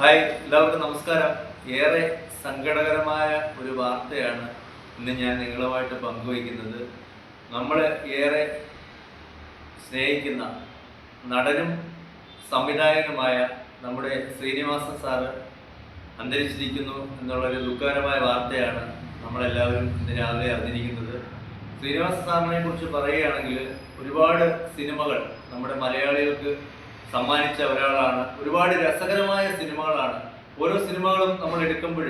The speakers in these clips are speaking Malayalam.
ഹായ് എല്ലാവർക്കും നമസ്കാരം. ഏറെ സങ്കടകരമായ ഒരു വാർത്തയാണ് ഇന്ന് ഞാൻ നിങ്ങളുമായിട്ട് പങ്കുവയ്ക്കുന്നത്. നമ്മൾ ഏറെ സ്നേഹിക്കുന്ന നടനും സംവിധായകനുമായ നമ്മുടെ ശ്രീനിവാസൻ സാറ് അന്തരിച്ചിരിക്കുന്നു എന്നുള്ളൊരു ദുഃഖകരമായ വാർത്തയാണ് നമ്മളെല്ലാവരും ഇന്ന് രാവിലെ അറിഞ്ഞിരിക്കുന്നത്. ശ്രീനിവാസ സാറിനെ കുറിച്ച് പറയുകയാണെങ്കിൽ ഒരുപാട് സിനിമകൾ നമ്മുടെ മലയാളികൾക്ക് സമ്മാനിച്ച ഒരാളാണ്. ഒരുപാട് രസകരമായ സിനിമകളാണ്. ഓരോ സിനിമകളും നമ്മൾ എടുക്കുമ്പോൾ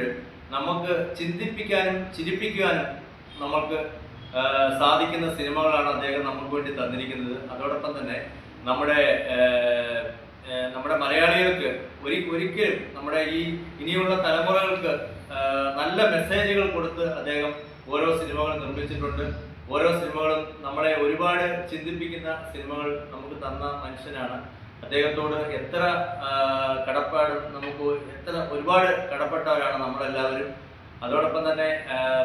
നമുക്ക് ചിന്തിപ്പിക്കാനും ചിരിപ്പിക്കാനും നമുക്ക് സാധിക്കുന്ന സിനിമകളാണ് അദ്ദേഹം നമുക്ക് വേണ്ടി തന്നിരിക്കുന്നത്. അതോടൊപ്പം തന്നെ നമ്മുടെ നമ്മുടെ മലയാളികൾക്ക് ഒരി ഒരിക്കലും നമ്മുടെ ഈ ഇനിയുള്ള തലമുറകൾക്ക് നല്ല മെസ്സേജുകൾ കൊടുത്ത് അദ്ദേഹം ഓരോ സിനിമകൾ നിർമ്മിച്ചിട്ടുണ്ട്. ഓരോ സിനിമകളും നമ്മളെ ഒരുപാട് ചിന്തിപ്പിക്കുന്ന സിനിമകൾ നമുക്ക് തന്ന മനുഷ്യനാണ്. അദ്ദേഹത്തോട് എത്ര കടപ്പാട് നമുക്ക് എത്ര ഒരുപാട് കടപ്പെട്ടവരാണ് നമ്മളെല്ലാവരും. അതോടൊപ്പം തന്നെ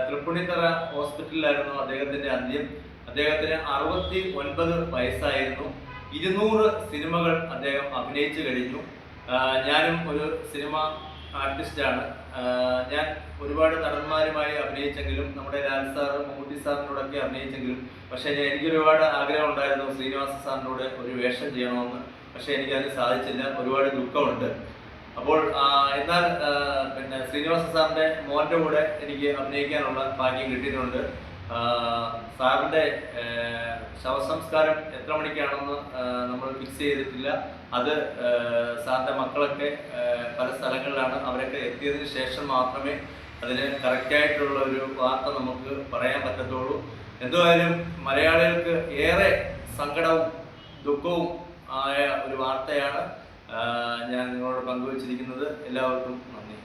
തൃപ്പൂണിത്തറ ഹോസ്പിറ്റലിലായിരുന്നു അദ്ദേഹത്തിന്റെ അന്ത്യം. അദ്ദേഹത്തിന് അറുപത്തി ഒൻപത് വയസ്സായിരുന്നു. ഇരുന്നൂറ് സിനിമകൾ അദ്ദേഹം അഭിനയിച്ചു കഴിഞ്ഞു. ഞാനും ഒരു സിനിമ ആർട്ടിസ്റ്റാണ്. ഞാൻ ഒരുപാട് നടന്മാരുമായി അഭിനയിച്ചെങ്കിലും നമ്മുടെ ലാൽ സാർ മമ്മൂട്ടി സാറിനോടൊക്കെ അഭിനയിച്ചെങ്കിലും പക്ഷേ ഞാൻ എനിക്ക് ഒരുപാട് ആഗ്രഹം ഉണ്ടായിരുന്നു ശ്രീനിവാസ സാറിനോട് ഒരു വേഷം ചെയ്യണമെന്ന്. പക്ഷേ എനിക്കതിന് സാധിച്ചില്ല. ഒരുപാട് ദുഃഖമുണ്ട്. അപ്പോൾ എന്നാൽ പിന്നെ ശ്രീനിവാസ സാറിന്റെ മോന്റെ കൂടെ എനിക്ക് അഭിനയിക്കാനുള്ള ഭാഗ്യം കിട്ടിയിട്ടുണ്ട്. ആ, സാറിന്റെ ശവസംസ്കാരം എത്ര മണിക്കാണെന്ന് നമ്മൾ ഫിക്സ് ചെയ്തിട്ടില്ല. അത് സാറിന്റെ മക്കളൊക്കെ പല സ്ഥലങ്ങളിലാണ് അവരൊക്കെ എത്തിയതിനു ശേഷം മാത്രമേ അതിന് കറക്റ്റായിട്ടുള്ള ഒരു വാർത്ത നമുക്ക് പറയാൻ പറ്റത്തുള്ളൂ. എന്തുവായാലും മലയാളികൾക്ക് ഏറെ സങ്കടവും ദുഃഖവും ആയ ഒരു വാർത്തയാണ് ഞാൻ നിങ്ങളോട് പങ്കുവച്ചിരിക്കുന്നത്. എല്ലാവർക്കും നന്ദി.